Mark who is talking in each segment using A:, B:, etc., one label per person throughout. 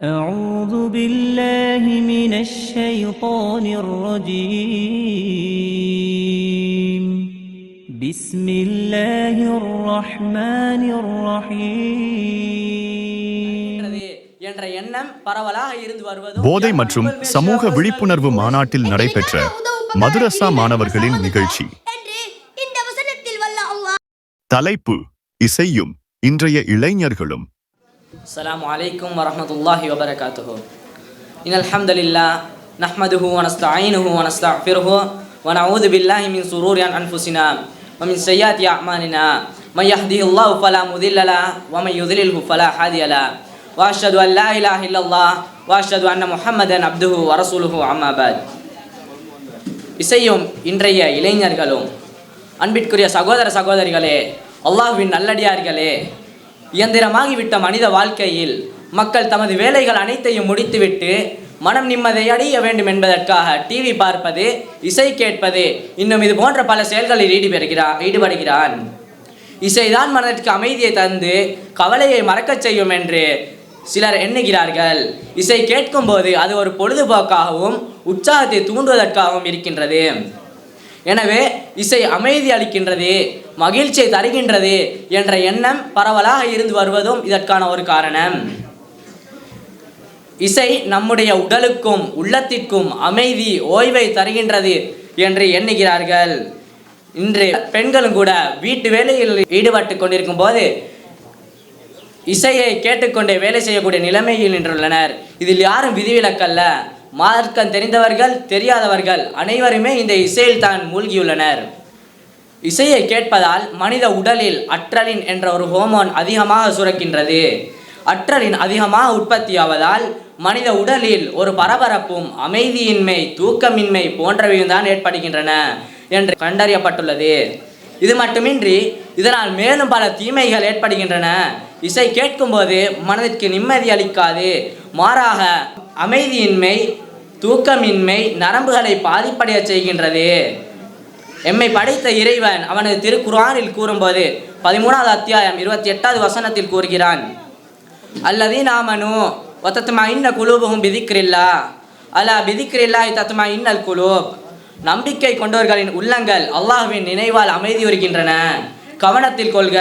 A: أعوذ بالله من الشيطان الرجيم بسم الله الرحمن الرحيم
B: இருக்கிறது என்ற எண்ணம் பரவலாக இருந்து வருவதும்
C: போதை மற்றும் சமூக விழிப்புணர்வு மாநாட்டில் நடைபெற்ற மதுரசா மாணவர்களின் நிகழ்ச்சி
D: என்று இந்த வசனத்தில் வல்ல அல்லாஹ்
C: தலைப்பு இசையும் இன்றைய இளைஞர்களும்
B: السلام عليكم ورحمة الله وبركاته إن الحمد لله نحمده ونستعينه ونستغفره ونعوذ بالله من شرور أنفسنا ومن سيئات أعمالنا من يهده الله فلا مضل له ومن يضلله فلا هادي له وأشهد أن لا إله إلا الله وأشهد أن محمدا عبده ورسوله أما بعد இசையும் இன்றைய இளைஞர்களும் அன்பிற்குரிய சகோதர சகோதரிகளே அல்லாஹ்வின் நல்லடியார்களே இயந்திரமாகிவிட்ட மனித வாழ்க்கையில் மக்கள் தமது வேலைகள் அனைத்தையும் முடித்துவிட்டு மனம் நிம்மதி அடைய வேண்டும் என்பதற்காக டிவி பார்ப்பது இசை கேட்பது இன்னும் இது போன்ற பல செயல்களில் ஈடுபடுகிறார் ஈடுபடுகிறான். இசைதான் மனதிற்கு அமைதியை தந்து கவலையை மறக்கச் செய்யும் என்று சிலர் எண்ணுகிறார்கள். இசை கேட்கும்போது அது ஒரு பொழுதுபோக்காகவும் உற்சாகத்தை தூண்டுவதற்காகவும் இருக்கின்றது. எனவே இசை அமைதி அளிக்கின்றது மகிழ்ச்சியை தருகின்றது என்ற எண்ணம் பரவலாக இருந்து வருவதும் இதற்கான ஒரு காரணம். இசை நம்முடைய உடலுக்கும் உள்ளத்திற்கும் அமைதி ஓய்வை தருகின்றது என்று எண்ணுகிறார்கள். இன்று பெண்களும் கூட வீட்டு வேலையில் ஈடுபட்டு கொண்டிருக்கும் போது இசையை கேட்டுக்கொண்டே வேலை செய்யக்கூடிய நிலைமையில் நின்றுள்ளனர். இதில் யாரும் விதிவிலக்கல்ல. மார்க்கம் தெரிந்தவர்கள் தெரியாதவர்கள் அனைவருமே இந்த இசையில் தான் மூழ்கியுள்ளனர். இசையை கேட்பதால் மனித உடலில் அற்றலின் என்ற ஒரு ஹோமோன் அதிகமாக சுரக்கின்றது. அற்றலின் அதிகமாக உற்பத்தியாவதால் மனித உடலில் ஒரு பரபரப்பும் அமைதியின்மை தூக்கமின்மை போன்றவையும் தான் ஏற்படுகின்றன என்று கண்டறியப்பட்டுள்ளது. இது மட்டுமின்றி இதனால் மேலும் பல தீமைகள் ஏற்படுகின்றன. இசை கேட்கும்போது மனதிற்கு நிம்மதி அளிக்காது. மாறாக அமைதியின்மை தூக்கமின்மை நரம்புகளை பாதிப்படைய செய்கின்றது. எம்மை படைத்த இறைவன் அவனது திருக்குறானில் கூறும்போது பதிமூணாவது அத்தியாயம் இருபத்தி எட்டாவது வசனத்தில் கூறுகிறான். அல்லது நாமனு ஒத்தத்துமா இன்ன குழுபுகும் பிதிக்கிறில்லா அல்லா பிதிக்கிறில்லா தத்துமா இன்னல் குலூப். நம்பிக்கை கொண்டவர்களின் உள்ளங்கள் அல்லாஹ்வின் நினைவால் அமைதி வருகின்றன கவனத்தில் கொள்க.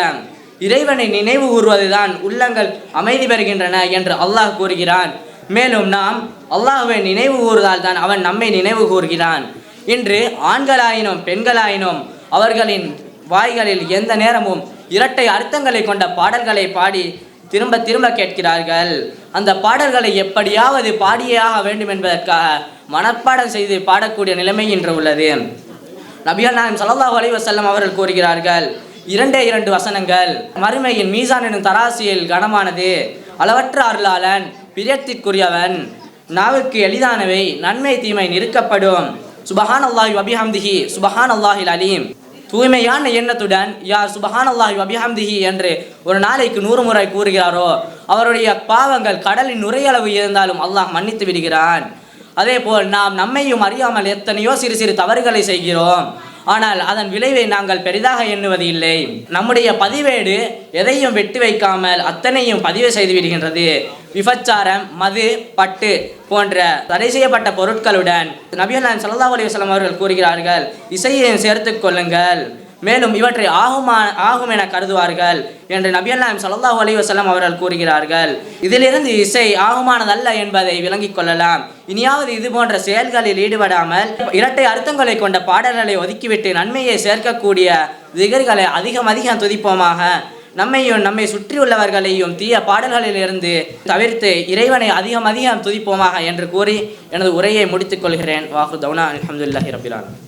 B: இறைவனை நினைவு கூறுவதுதான் உள்ளங்கள் அமைதி பெறுகின்றன என்று அல்லாஹ் கூறுகிறான். மேலும் நாம் அல்லாஹுவை நினைவு கூறுவதால் தான் அவன் நம்மை நினைவு கூறுகிறான். இன்று ஆண்களாயினும் பெண்களாயினும் அவர்களின் வாய்களில் எந்த நேரமும் இரட்டை அர்த்தங்களை கொண்ட பாடல்களை பாடி திரும்ப திரும்ப கேட்கிறார்கள். அந்த பாடல்களை எப்படியாவது பாடியே ஆக வேண்டும் என்பதற்காக மனப்பாடம் செய்து பாடக்கூடிய நிலைமை இன்று உள்ளது. நபிகள் நாயம் சல்லாஹ் அலைஹி வஸல்லம் அவர்கள் கூறுகிறார்கள் இரண்டே இரண்டு வசனங்கள். மறுமையின் மீசான் எனும் தராசியில் கனமானது. அளவற்ற அருளாளன் பிரியத்திற்குரியவன். நாவுக்கு எளிதானவை நன்மை தீமை நிறுக்கப்படும். சுபஹான் அல்லாஹி வபிஹம்திஹி சுபஹான் அல்லாஹில் அலீம். தூய்மையான எண்ணத்துடன் யார் சுபஹான் அல்லாஹி வபிஹம்திஹி என்று ஒரு நாளைக்கு நூறு முறை கூறுகிறாரோ அவருடைய பாவங்கள் கடலின் நுரையளவு இருந்தாலும் அல்லாஹ் மன்னித்து விடுகிறான். அதேபோல் நாம் நம்மையும் அறியாமல் எத்தனையோ சிறு சிறு தவறுகளை செய்கிறோம். ஆனால் அதன் விளைவை நாங்கள் பெரிதாக எண்ணுவது இல்லை நம்முடைய பதிவேடு எதையும் வெட்டி வைக்காமல் அத்தனையும் பதிவு செய்து விடுகின்றது. விபச்சாரம் மது பட்டு போன்ற தடை செய்யப்பட்ட பொருட்களுடன் நபிகள் நான் ஸல்லல்லாஹு அலைஹி அவர்கள் கூறுகிறார்கள் இசையையும் சேர்த்துக் கொள்ளுங்கள். மேலும் இவற்றை ஆகுமா ஆகும் என கருதுவார்கள் என்று நபிகள் நாயகம் ஸல்லல்லாஹு அலைஹி அவர்கள் கூறுகிறார்கள். இதிலிருந்து இசை ஆகுமானதல்ல என்பதை விளங்கிக் கொள்ளலாம். இனியாவது இது போன்ற செயல்களில் ஈடுபடாமல் இரட்டை அர்த்தங்களை கொண்ட பாடல்களை ஒதுக்கிவிட்டு நன்மையை சேர்க்கக்கூடிய திகர்களை அதிகம் அதிகம் துதிப்போமாக. நம்மையும் நம்மை சுற்றியுள்ளவர்களையும் தீய பாடல்களிலிருந்து தவிர்த்து இறைவனை அதிகம் அதிகம் துதிப்போமாக என்று கூறி எனது உரையை முடித்துக் கொள்கிறேன். வாஹு தௌனா. அலமதுல்லாஹி ரபிலான்